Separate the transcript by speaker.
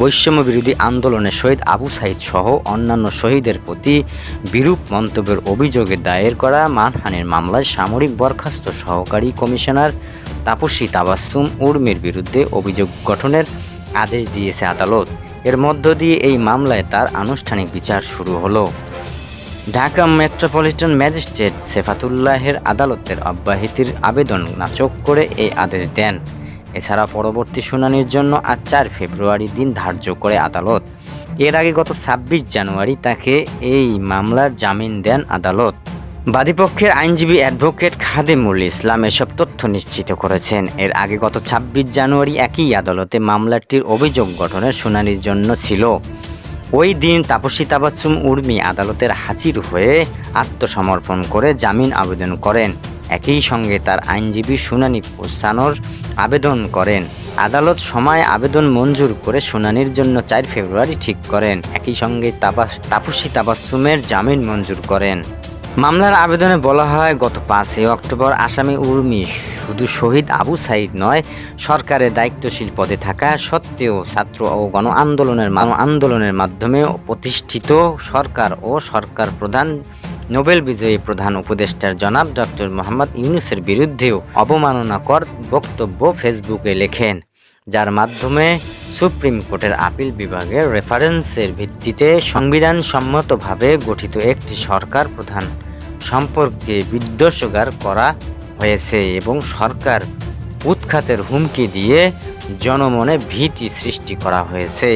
Speaker 1: বৈষম্য বিরোধী আন্দোলনে শহীদ আবু সাইদ সহ অন্যান্য শহীদের প্রতি বিরূপ মন্তব্যের অভিযোগে দায়ের করা মানহানির মামলায় সামরিক বরখাস্ত সহকারী কমিশনার তাপসী তাবাসুম উর্মির বিরুদ্ধে অভিযোগ গঠনের আদেশ দিয়েছে আদালত। এর মধ্য দিয়ে এই মামলায় তার আনুষ্ঠানিক বিচার শুরু হলো। ঢাকা মেট্রোপলিটন ম্যাজিস্ট্রেট সেফাতুল্লাহের আদালতের অব্যাহতির আবেদন নাচক করে এই আদেশ দেন। এছাড়া পরবর্তী শুনানির জন্য আজ চার ফেব্রুয়ারি দিন ধার্য করে আদালত। এর আগে গত ছাব্বিশ জানুয়ারি তাকে এই মামলার জামিন দেন আদালত। বাদীপক্ষের আইনজীবী অ্যাডভোকেট খাদেমুল ইসলাম এসব তথ্য নিশ্চিত করেছেন। এর আগে গত ছাব্বিশ জানুয়ারি একই আদালতে মামলাটির অভিযোগ গঠনের শুনানির জন্য ছিল। ওই দিন তাপসী তাবাসুম উর্মি আদালতের হাজির হয়ে আত্মসমর্পণ করে জামিন আবেদন করেন। একই সঙ্গে তার আইনজীবী শুনানি পৌঁছানোর আবেদন করেন। আদালত সময় আবেদন মঞ্জুর করে শুনানির জন্য চার ফেব্রুয়ারি ঠিক করেন। একই সঙ্গে তাপাস তাপসী তাবাসুমের জামিন মঞ্জুর করেন। মামলার আবেদনে বলা হয়, গত পাঁচই অক্টোবর আসামি উর্মি শুধু শহীদ আবু সাইদ নয়, সরকারের দায়িত্বশীল পদে থাকা সত্ত্বেও ছাত্র ও গণ আন্দোলনের আন্দোলনের মাধ্যমে প্রতিষ্ঠিত সরকার ও সরকার প্রধান নোবেল বিজয়ী প্রধান উপদেষ্টার জনাব ডক্টর মোহাম্মদ ইউনুসের বিরুদ্ধেও অবমাননাকর বক্তব্য ফেসবুকে লেখেন, যার মাধ্যমে সুপ্রিম কোর্টের আপিল বিভাগের রেফারেন্সের ভিত্তিতে সংবিধান সম্মতভাবে গঠিত একটি সরকার প্রধান সম্পর্কে বিদ্বেষগার করা হয়েছে এবং সরকার উৎখাতের হুমকি দিয়ে জনমনে ভীতি সৃষ্টি করা হয়েছে।